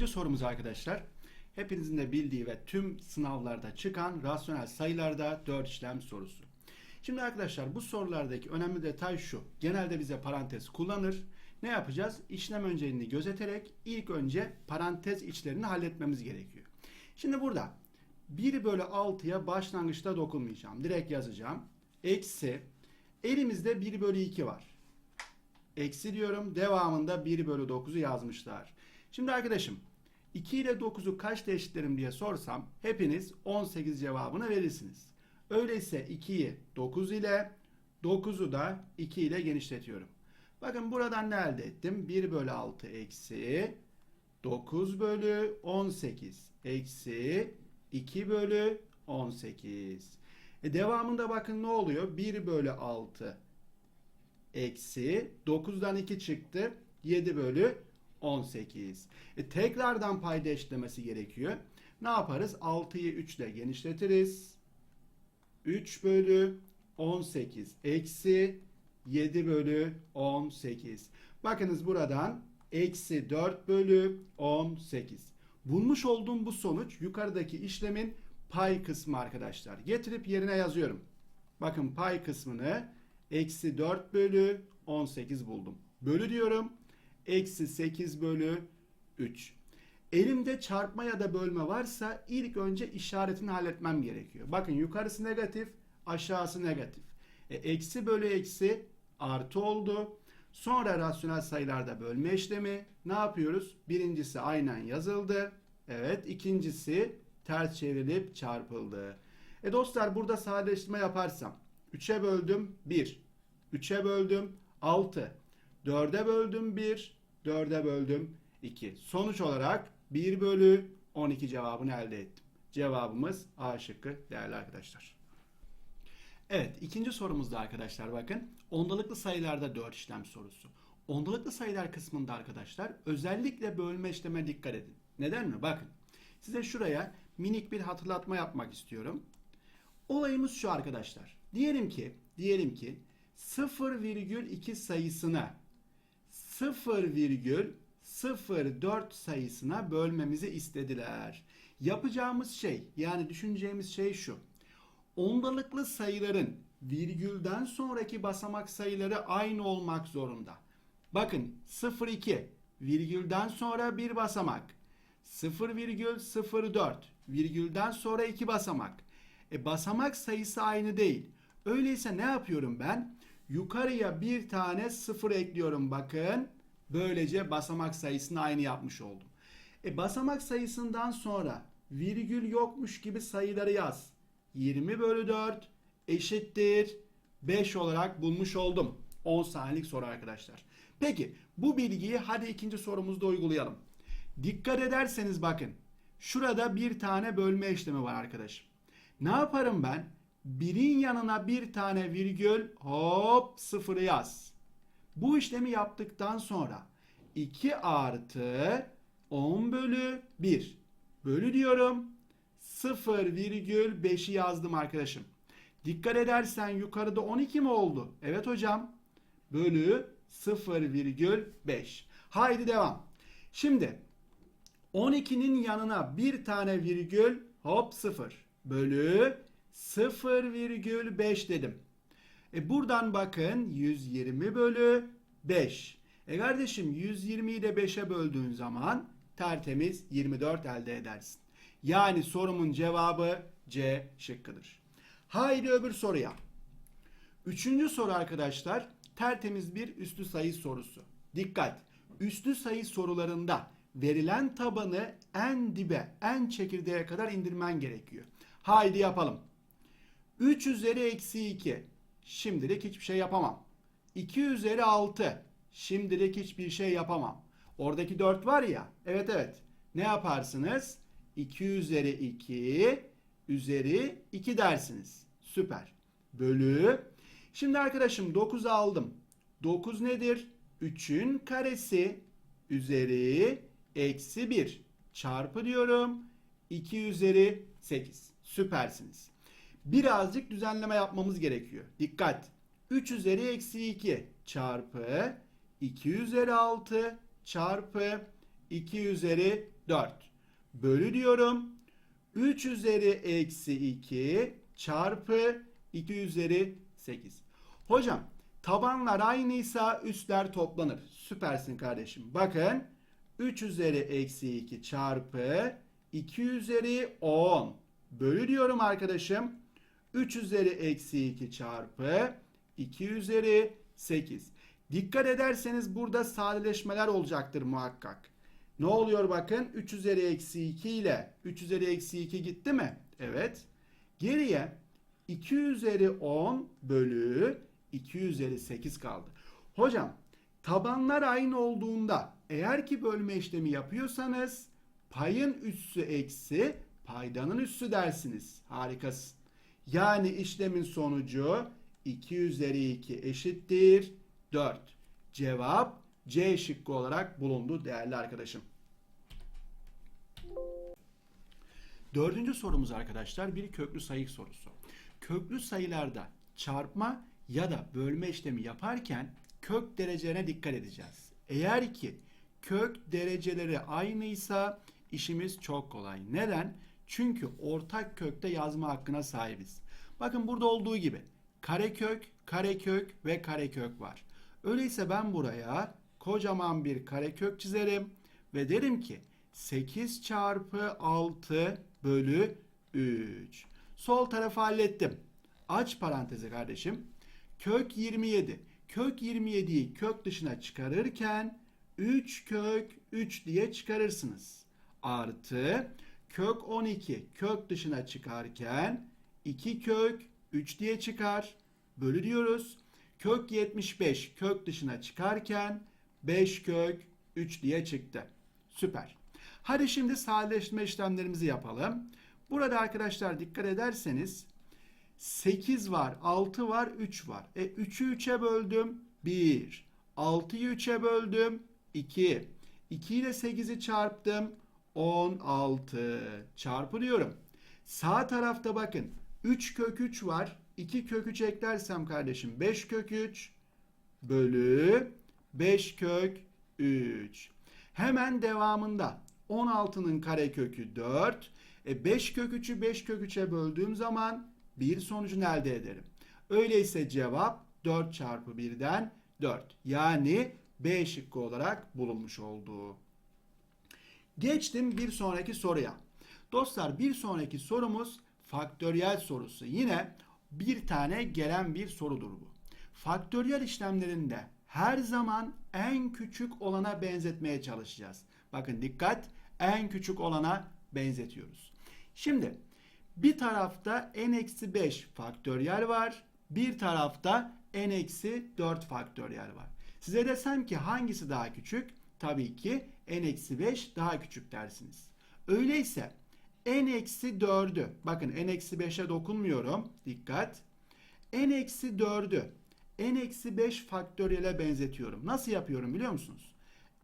Birinci sorumuz arkadaşlar. Hepinizin de bildiği ve tüm sınavlarda çıkan rasyonel sayılarda 4 işlem sorusu. Şimdi arkadaşlar bu sorulardaki önemli detay şu. Genelde bize parantez kullanır. Ne yapacağız? İşlem önceliğini gözeterek ilk önce parantez içlerini halletmemiz gerekiyor. Şimdi burada 1 bölü 6'ya başlangıçta dokunmayacağım. Direkt yazacağım. Eksi elimizde 1 bölü 2 var. Eksi diyorum. Devamında 1 bölü 9'u yazmışlar. Şimdi arkadaşım 2 ile 9'u kaçta eşitlerim diye sorsam hepiniz 18 cevabını verirsiniz. Öyleyse 2'yi 9 ile 9'u da 2 ile genişletiyorum. Bakın buradan ne elde ettim? 1 bölü 6 eksi 9 bölü 18 eksi 2 bölü 18. E devamında bakın ne oluyor? 1 bölü 6 eksi 9'dan 2 çıktı. 7 bölü 18. E tekrardan payda eşitlemesi gerekiyor. Ne yaparız? 6'yı 3 ile genişletiriz. 3 bölü 18 eksi 7 bölü 18. Bakınız buradan eksi 4 bölü 18. Bulmuş olduğum bu sonuç yukarıdaki işlemin pay kısmı arkadaşlar. Getirip yerine yazıyorum. Bakın pay kısmını eksi 4 bölü 18 buldum. Bölü diyorum. Eksi 8 bölü 3. Elimde çarpma ya da bölme varsa ilk önce işaretini halletmem gerekiyor. Bakın yukarısı negatif, aşağısı negatif. E, eksi bölü eksi artı oldu. Sonra rasyonel sayılarda bölme işlemi ne yapıyoruz? Birincisi aynen yazıldı. Evet, ikincisi ters çevrilip çarpıldı. E dostlar burada sadeleştirme yaparsam 3'e böldüm 1, 3'e böldüm 6, 4'e böldüm 1, 4'e böldüm 2. Sonuç olarak 1 bölü 12 cevabını elde ettim. Cevabımız A şıkkı değerli arkadaşlar. Evet ikinci sorumuzda arkadaşlar bakın ondalıklı sayılarda 4 işlem sorusu. Ondalıklı sayılar kısmında arkadaşlar özellikle bölme işleme dikkat edin. Neden mi? Bakın size şuraya minik bir hatırlatma yapmak istiyorum. Olayımız şu arkadaşlar. Diyelim ki diyelim ki 0,2 sayısına 0,04 sayısına bölmemizi istediler. Yapacağımız şey yani düşüneceğimiz şey şu. Ondalıklı sayıların virgülden sonraki basamak sayıları aynı olmak zorunda. Bakın 0,2 virgülden sonra bir basamak. 0,04 virgülden sonra iki basamak. E basamak sayısı aynı değil. Öyleyse ne yapıyorum ben? Yukarıya bir tane sıfır ekliyorum bakın. Böylece basamak sayısını aynı yapmış oldum. E basamak sayısından sonra virgül yokmuş gibi sayıları yaz. 20 bölü 4 eşittir 5 olarak bulmuş oldum. 10 saniyelik soru arkadaşlar. Peki bu bilgiyi hadi ikinci sorumuzda uygulayalım. Dikkat ederseniz bakın. Şurada bir tane bölme işlemi var arkadaşım. Ne yaparım ben? Birin yanına bir tane virgül hop sıfırı yaz. Bu işlemi yaptıktan sonra 2 artı 10 bölü 1 bölü diyorum 0,5'i yazdım arkadaşım. Dikkat edersen yukarıda 12 mi oldu? Evet hocam. Bölü 0,5. Haydi devam. Şimdi 12'nin yanına bir tane virgül hop 0 bölü 0,5 dedim. E buradan bakın 120 bölü 5. E kardeşim 120'yi de 5'e böldüğün zaman tertemiz 24 elde edersin. Yani sorumun cevabı C şıkkıdır. Haydi öbür soruya. Üçüncü soru arkadaşlar tertemiz bir üstü sayı sorusu. Dikkat! Üstü sayı sorularında verilen tabanı en dibe, en çekirdeğe kadar indirmen gerekiyor. Haydi yapalım. 3 üzeri eksi 2. Şimdilik hiçbir şey yapamam. 2 üzeri 6. Şimdilik hiçbir şey yapamam. Oradaki 4 var ya. Evet evet. Ne yaparsınız? 2 üzeri 2 üzeri 2 dersiniz. Süper. Bölü. Şimdi arkadaşım 9 aldım. 9 nedir? 3'ün karesi üzeri eksi 1 çarpı diyorum. 2 üzeri 8. Süpersiniz. Birazcık düzenleme yapmamız gerekiyor. Dikkat. 3 üzeri eksi 2 çarpı 2 üzeri 6 çarpı 2 üzeri 4. Bölü diyorum. 3 üzeri eksi 2 çarpı 2 üzeri 8. Hocam tabanlar aynıysa üstler toplanır. Süpersin kardeşim. Bakın 3 üzeri eksi 2 çarpı 2 üzeri 10 bölü diyorum arkadaşım. 3 üzeri eksi 2 çarpı 2 üzeri 8. Dikkat ederseniz burada sadeleşmeler olacaktır muhakkak. Ne oluyor bakın 3 üzeri eksi 2 ile 3 üzeri eksi 2 gitti mi? Evet. Geriye 2 üzeri 10 bölü 2 üzeri 8 kaldı. Hocam tabanlar aynı olduğunda eğer ki bölme işlemi yapıyorsanız payın üssü eksi paydanın üssü dersiniz. Harikasın. Yani işlemin sonucu 2 üzeri 2 eşittir 4. Cevap C şıkkı olarak bulundu değerli arkadaşım. Dördüncü sorumuz arkadaşlar bir köklü sayı sorusu. Köklü sayılarda çarpma ya da bölme işlemi yaparken kök derecelerine dikkat edeceğiz. Eğer ki kök dereceleri aynıysa işimiz çok kolay. Neden? Çünkü ortak kökte yazma hakkına sahibiz. Bakın burada olduğu gibi karekök, karekök ve karekök var. Öyleyse ben buraya kocaman bir karekök çizerim ve derim ki 8 çarpı 6 bölü 3. Sol tarafı hallettim. Aç parantezi kardeşim. Kök 27. Kök 27'yi kök dışına çıkarırken 3 kök 3 diye çıkarırsınız. Artı kök 12 kök dışına çıkarken 2 kök 3 diye çıkar. Bölü diyoruz. Kök 75 kök dışına çıkarken 5 kök 3 diye çıktı. Süper. Hadi şimdi sadeleştirme işlemlerimizi yapalım. Burada arkadaşlar dikkat ederseniz 8 var, 6 var, 3 var. E 3'ü 3'e böldüm 1. 6'yı 3'e böldüm 2. 2 ile 8'i çarptım 16. Çarpı diyorum. Sağ tarafta bakın 3 kök 3 var. 2 kök 3 eklersem kardeşim 5 kök 3 bölü 5 kök 3. Hemen devamında 16'nın karekökü 4. E 5 kök 3'ü 5 kök 3'e böldüğüm zaman bir sonucunu elde ederim. Öyleyse cevap 4 çarpı 1'den 4. Yani B şıkkı olarak bulunmuş oldu. Geçtim bir sonraki soruya. Dostlar bir sonraki sorumuz faktöriyel sorusu. Yine bir tane gelen bir sorudur bu. Faktöriyel işlemlerinde her zaman en küçük olana benzetmeye çalışacağız. Bakın dikkat en küçük olana benzetiyoruz. Şimdi bir tarafta n-5 faktöriyel var. Bir tarafta n-4 faktöriyel var. Size desem ki hangisi daha küçük? Tabii ki n-5 daha küçük dersiniz. Öyleyse n-4'ü bakın n-5'e dokunmuyorum. Dikkat. n-4'ü n-5 faktöriyele benzetiyorum. Nasıl yapıyorum biliyor musunuz?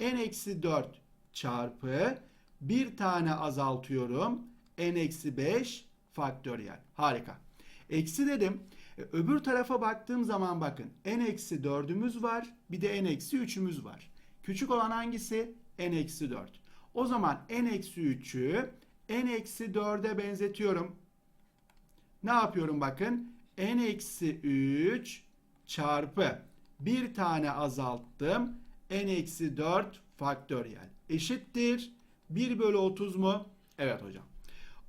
n-4 çarpı bir tane azaltıyorum. n-5 faktöriyel. Harika. Eksi dedim. E, öbür tarafa baktığım zaman bakın n-4'ümüz var. Bir de n-3'ümüz var. Küçük olan hangisi? N-4. O zaman n-3'ü n-4'e benzetiyorum. Ne yapıyorum bakın? n-3 çarpı bir tane azalttım. n-4 faktöriyel eşittir. 1 bölü 30 mu? Evet hocam.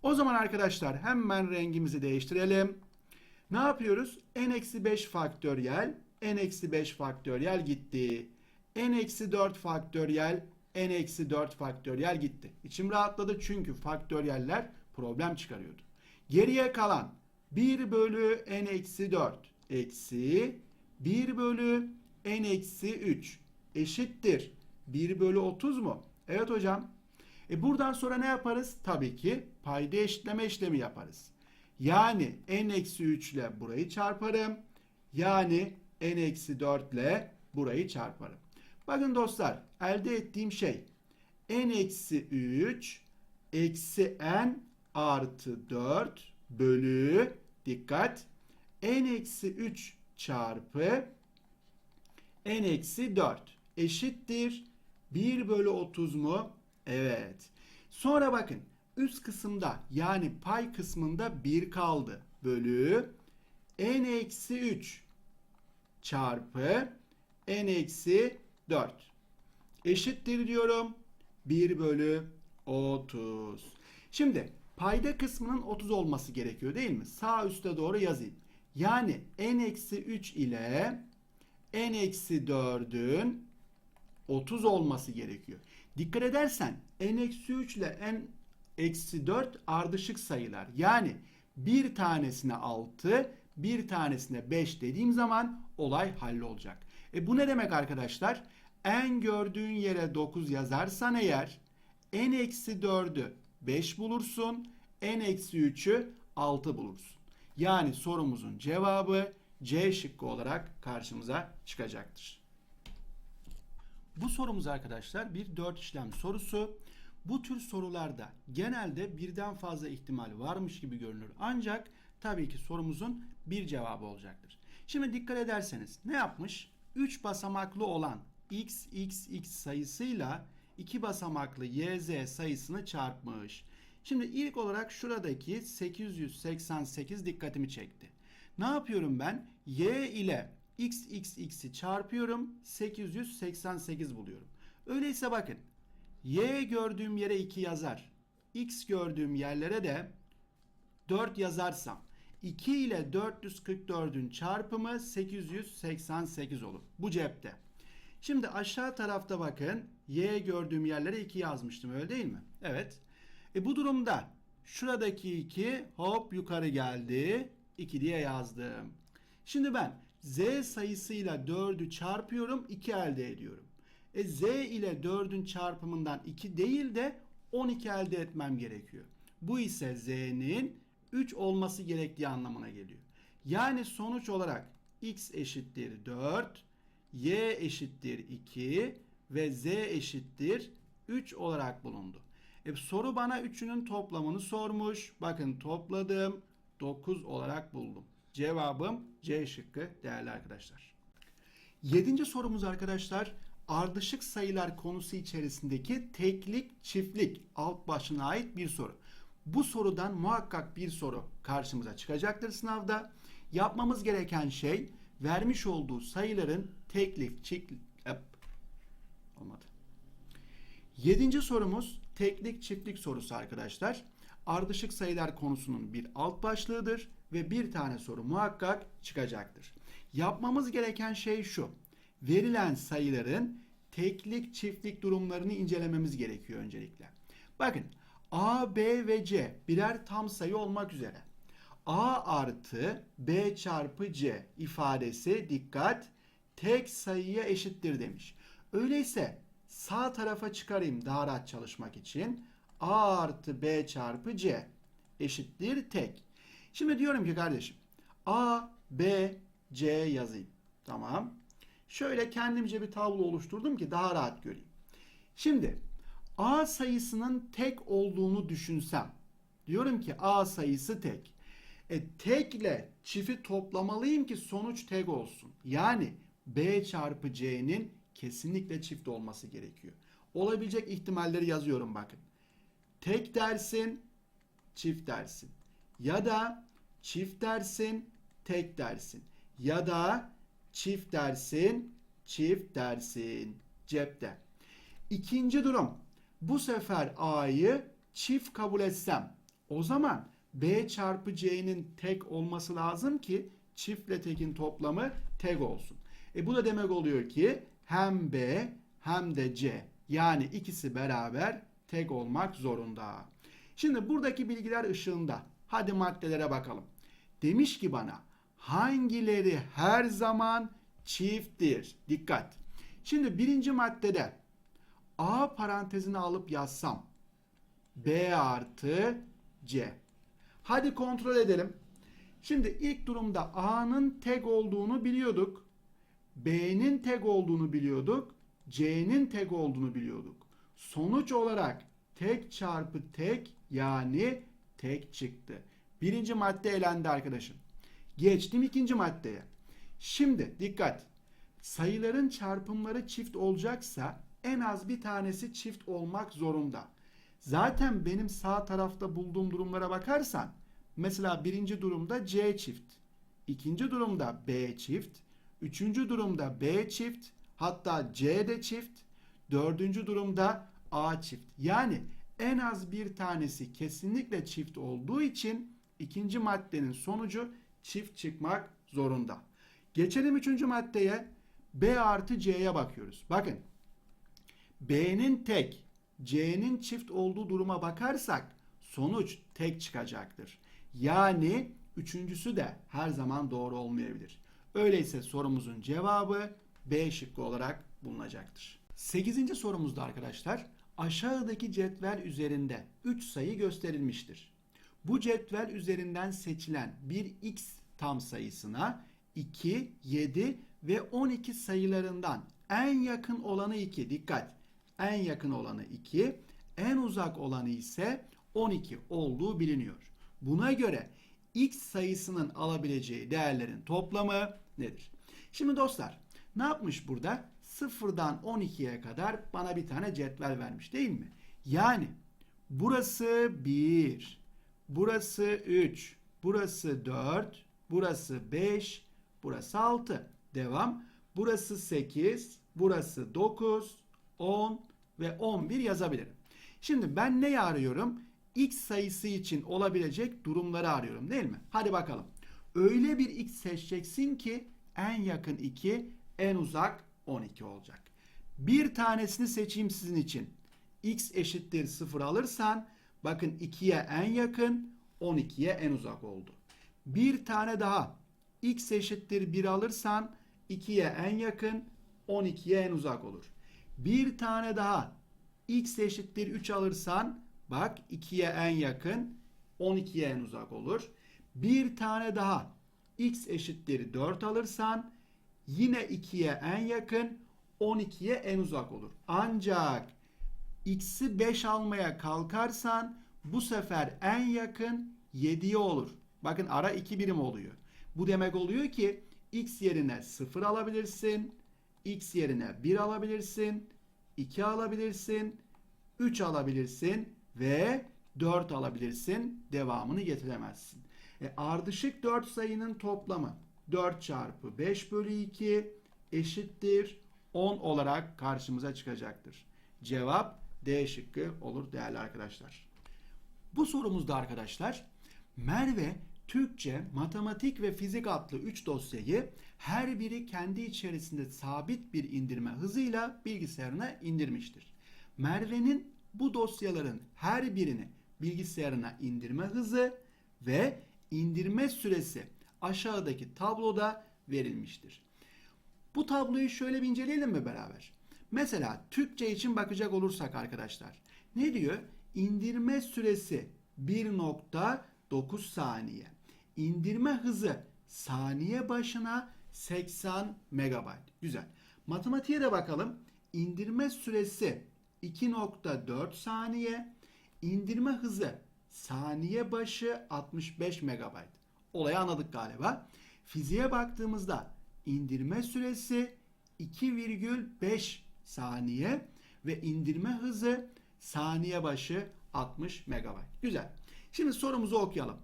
O zaman arkadaşlar hemen rengimizi değiştirelim. Ne yapıyoruz? n-5 faktöriyel, n-5 faktöriyel gitti. n-4 faktöriyel, n-4 faktöriyel gitti. İçim rahatladı çünkü faktöriyeller problem çıkarıyordu. Geriye kalan 1 bölü n-4 eksi 1 bölü n-3 eşittir. 1 bölü 30 mu? Evet hocam. E buradan sonra ne yaparız? Tabii ki payda eşitleme işlemi yaparız. Yani n-3 ile burayı çarparım. Yani n-4 ile burayı çarparım. Bakın dostlar elde ettiğim şey n-3 eksi n artı 4 bölü dikkat n-3 çarpı n-4 eşittir 1 bölü 30 mu? Evet. Sonra bakın üst kısımda yani pay kısmında 1 kaldı. Bölü n eksi 3 çarpı n eksi 4 eşittir diyorum 1 bölü 30. Şimdi payda kısmının 30 olması gerekiyor değil mi? Sağ üste doğru yazayım. Yani n eksi 3 ile n eksi 4'ün 30 olması gerekiyor. Dikkat edersen n eksi 3 ile n eksi 4 ardışık sayılar. Yani bir tanesine 6, bir tanesine 5 dediğim zaman olay hallolacak. E bu ne demek arkadaşlar? n gördüğün yere 9 yazarsan eğer n eksi 4'ü 5 bulursun, n eksi 3'ü 6 bulursun. Yani sorumuzun cevabı C şıkkı olarak karşımıza çıkacaktır. Bu sorumuz arkadaşlar bir 4 işlem sorusu. Bu tür sorularda genelde birden fazla ihtimal varmış gibi görünür. Ancak tabii ki sorumuzun bir cevabı olacaktır. Şimdi dikkat ederseniz ne yapmış? 3 basamaklı olan x, x, x sayısıyla 2 basamaklı y, z sayısını çarpmış. Şimdi ilk olarak şuradaki 888 dikkatimi çekti. Ne yapıyorum ben? Y ile x, x, x'i çarpıyorum. 888 buluyorum. Öyleyse bakın. Y gördüğüm yere 2 yazar. X gördüğüm yerlere de 4 yazarsam 2 ile 444'ün çarpımı 888 olur. Bu cepte. Şimdi aşağı tarafta bakın y gördüğüm yerlere 2 yazmıştım öyle değil mi? Evet. E bu durumda şuradaki 2 hop yukarı geldi. 2 diye yazdım. Şimdi ben z sayısıyla 4'ü çarpıyorum 2 elde ediyorum. E z ile 4'ün çarpımından 2 değil de 12 elde etmem gerekiyor. Bu ise z'nin 3 olması gerektiği anlamına geliyor. Yani sonuç olarak x eşittir 4, y eşittir 2 ve z eşittir 3 olarak bulundu. E, soru bana üçünün toplamını sormuş. Bakın topladım 9 olarak buldum. Cevabım C şıkkı değerli arkadaşlar. Yedinci sorumuz arkadaşlar ardışık sayılar konusu içerisindeki teklik çiftlik alt başına ait bir soru. Bu sorudan muhakkak bir soru karşımıza çıkacaktır sınavda. Yapmamız gereken şey vermiş olduğu sayıların teklik çiftlik olmadı. Yedinci sorumuz teklik çiftlik sorusu arkadaşlar. Ardışık sayılar konusunun bir alt başlığıdır ve bir tane soru muhakkak çıkacaktır. Yapmamız gereken şey şu. Verilen sayıların teklik çiftlik durumlarını incelememiz gerekiyor öncelikle. Bakın A, B ve C birer tam sayı olmak üzere. A artı B çarpı C ifadesi dikkat tek sayıya eşittir demiş. Öyleyse sağ tarafa çıkarayım daha rahat çalışmak için. A artı B çarpı C eşittir tek. Şimdi diyorum ki kardeşim A, B, C yazayım. Tamam. Şöyle kendimce bir tablo oluşturdum ki daha rahat göreyim. Şimdi A sayısının tek olduğunu düşünsem. Diyorum ki A sayısı tek. E tekle çifi toplamalıyım ki sonuç tek olsun. Yani B çarpı C'nin kesinlikle çift olması gerekiyor. Olabilecek ihtimalleri yazıyorum bakın. Tek dersin, çift dersin. Ya da çift dersin, tek dersin. Ya da çift dersin, çift dersin. Cepte. İkinci durum. Bu sefer A'yı çift kabul etsem o zaman B çarpı C'nin tek olması lazım ki çiftle tekin toplamı tek olsun. E bu da demek oluyor ki hem B hem de C yani ikisi beraber tek olmak zorunda. Şimdi buradaki bilgiler ışığında hadi maddelere bakalım. Demiş ki bana hangileri her zaman çifttir? Dikkat. Şimdi birinci maddede A parantezine alıp yazsam B artı C. Hadi kontrol edelim. Şimdi ilk durumda A'nın tek olduğunu biliyorduk. B'nin tek olduğunu biliyorduk. C'nin tek olduğunu biliyorduk. Sonuç olarak tek çarpı tek yani tek çıktı. Birinci madde elendi arkadaşım. Geçtim ikinci maddeye. Şimdi dikkat. Sayıların çarpımları çift olacaksa en az bir tanesi çift olmak zorunda. Zaten benim sağ tarafta bulduğum durumlara bakarsan mesela birinci durumda C çift, ikinci durumda B çift, üçüncü durumda B çift, hatta C de çift, dördüncü durumda A çift. Yani en az bir tanesi kesinlikle çift olduğu için ikinci maddenin sonucu çift çıkmak zorunda. Geçelim üçüncü maddeye. B artı C'ye bakıyoruz. Bakın. B'nin tek, C'nin çift olduğu duruma bakarsak sonuç tek çıkacaktır. Yani üçüncüsü de her zaman doğru olmayabilir. Öyleyse sorumuzun cevabı B şıkkı olarak bulunacaktır. Sekizinci sorumuzda arkadaşlar aşağıdaki cetvel üzerinde 3 sayı gösterilmiştir. Bu cetvel üzerinden seçilen bir x tam sayısına 2, 7 ve 12 sayılarından en yakın olanı 2. Dikkat! En yakın olanı 2, en uzak olanı ise 12 olduğu biliniyor. Buna göre x sayısının alabileceği değerlerin toplamı nedir? Şimdi dostlar ne yapmış burada? 0'dan 12'ye kadar bana bir tane cetvel vermiş değil mi? Yani burası 1, burası 3, burası 4, burası 5, burası 6. Devam. Burası 8, burası 9, 10 ve 11 yazabilirim. Şimdi ben neyi arıyorum? X sayısı için olabilecek durumları arıyorum değil mi? Hadi bakalım. Öyle bir X seçeceksin ki en yakın 2, en uzak 12 olacak. Bir tanesini seçeyim sizin için. X eşittir 0 alırsan bakın 2'ye en yakın, 12'ye en uzak oldu. Bir tane daha x eşittir 1 alırsan 2'ye en yakın, 12'ye en uzak olur. Bir tane daha x eşittir 3 alırsan bak 2'ye en yakın, 12'ye en uzak olur. Bir tane daha x eşittir 4 alırsan yine 2'ye en yakın, 12'ye en uzak olur. Ancak x'i 5 almaya kalkarsan bu sefer en yakın 7'ye olur. Bakın ara 2 birim oluyor. Bu demek oluyor ki x yerine 0 alabilirsin, x yerine 1 alabilirsin, 2 alabilirsin, 3 alabilirsin ve 4 alabilirsin. Devamını getiremezsin. E, ardışık 4 sayının toplamı 4 çarpı 5 bölü 2 eşittir 10 olarak karşımıza çıkacaktır. Cevap D şıkkı olur değerli arkadaşlar. Bu sorumuzda arkadaşlar Merve Türkçe, matematik ve fizik adlı 3 dosyayı her biri kendi içerisinde sabit bir indirme hızıyla bilgisayarına indirmiştir. Merve'nin bu dosyaların her birini bilgisayarına indirme hızı ve indirme süresi aşağıdaki tabloda verilmiştir. Bu tabloyu şöyle bir inceleyelim mi beraber? Mesela Türkçe için bakacak olursak arkadaşlar. Ne diyor? İndirme süresi 1.9 saniye. İndirme hızı saniye başına 80 megabayt. Güzel. Matematiğe de bakalım. İndirme süresi 2.4 saniye. İndirme hızı saniye başı 65 megabayt. Olayı anladık galiba. Fiziğe baktığımızda indirme süresi 2,5 saniye ve indirme hızı saniye başı 60 megabayt. Güzel. Şimdi sorumuzu okuyalım.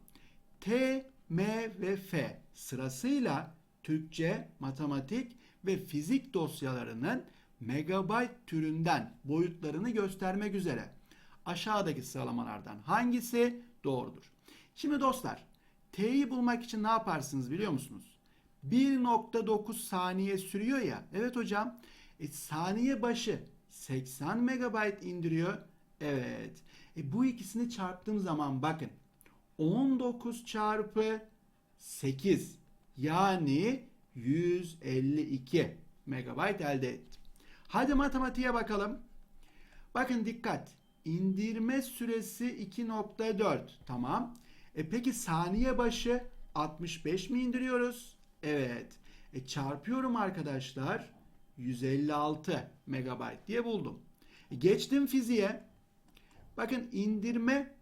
T, M ve F sırasıyla Türkçe, matematik ve fizik dosyalarının megabayt türünden boyutlarını göstermek üzere aşağıdaki sıralamalardan hangisi doğrudur? Şimdi dostlar T'yi bulmak için ne yaparsınız biliyor musunuz? 1.9 saniye sürüyor ya. Evet hocam. E, saniye başı 80 megabayt indiriyor. Evet. E, bu ikisini çarptığım zaman bakın 19 çarpı 8 yani 152 megabayt elde ettim. Hadi matematiğe bakalım. Bakın dikkat. İndirme süresi 2.4. Tamam. E peki saniye başı 65 mi indiriyoruz? Evet. E çarpıyorum arkadaşlar. 156 megabayt diye buldum. E geçtim fiziğe. Bakın indirme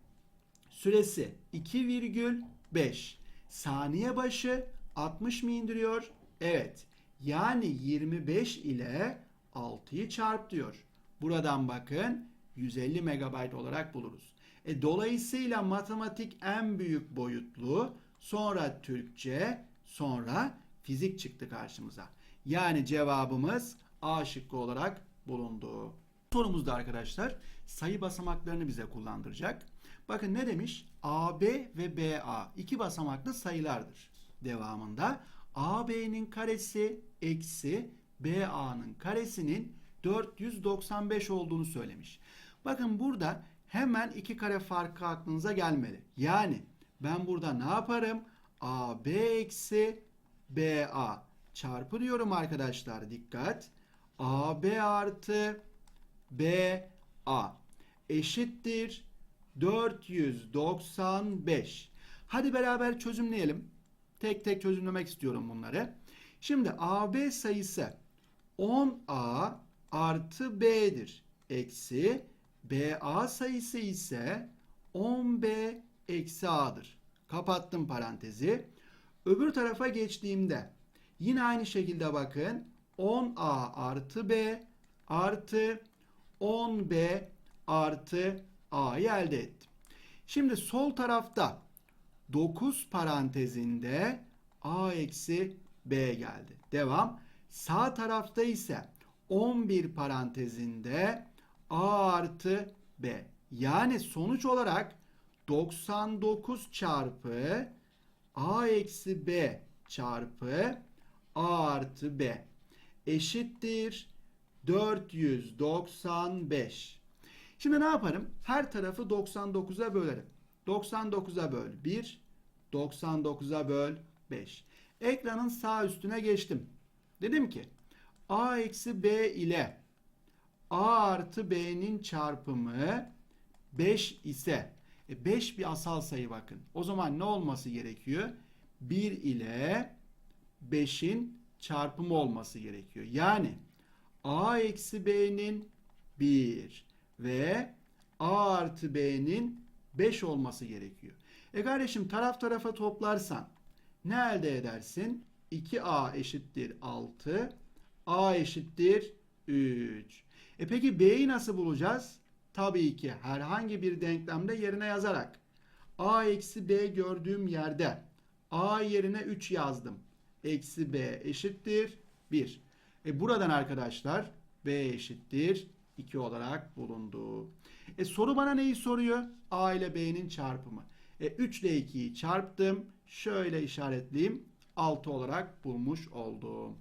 süresi 2,5. Saniye başı 60 mı indiriyor? Evet. Yani 25 ile 6'yı çarp diyor. Buradan bakın 150 megabayt olarak buluruz. E, dolayısıyla matematik en büyük boyutlu, sonra Türkçe, sonra fizik çıktı karşımıza. Yani cevabımız A şıkkı olarak bulundu. Sorumuzda arkadaşlar sayı basamaklarını bize kullandıracak. Bakın ne demiş? AB ve BA iki basamaklı sayılardır. Devamında AB'nin karesi eksi BA'nın karesinin 495 olduğunu söylemiş. Bakın burada hemen iki kare farkı aklınıza gelmeli. Yani ben burada ne yaparım? AB eksi BA çarpı diyorum arkadaşlar dikkat. AB artı BA eşittir 495. Hadi beraber çözümleyelim. Tek tek çözümlemek istiyorum bunları. Şimdi AB sayısı 10A artı B'dir. Eksi BA sayısı ise 10B eksi A'dır. Kapattım parantezi. Öbür tarafa geçtiğimde yine aynı şekilde bakın 10A artı B artı 10B artı A'yı elde ettim. Şimdi sol tarafta 9 parantezinde A eksi B geldi. Devam. Sağ tarafta ise 11 parantezinde A artı B. Yani sonuç olarak 99 çarpı A eksi B çarpı A artı B eşittir 495. Şimdi ne yaparım? Her tarafı 99'a bölerim. 99'a böl 1, 99'a böl 5. Ekranın sağ üstüne geçtim. Dedim ki A eksi B ile A artı B'nin çarpımı 5 ise e 5 bir asal sayı bakın. O zaman ne olması gerekiyor? 1 ile 5'in çarpımı olması gerekiyor. Yani A eksi B'nin 1 ve A artı B'nin 5 olması gerekiyor. E kardeşim taraf tarafa toplarsan ne elde edersin? 2A eşittir 6, A eşittir 3. E peki B'yi nasıl bulacağız? Tabii ki herhangi bir denklemde yerine yazarak. A eksi B gördüğüm yerde A yerine 3 yazdım. Eksi B eşittir 1. E buradan arkadaşlar B eşittir 2 olarak bulundu. E soru bana neyi soruyor? A ile B'nin çarpımı. E 3 ile 2'yi çarptım. Şöyle işaretleyeyim. 6 olarak bulmuş oldum.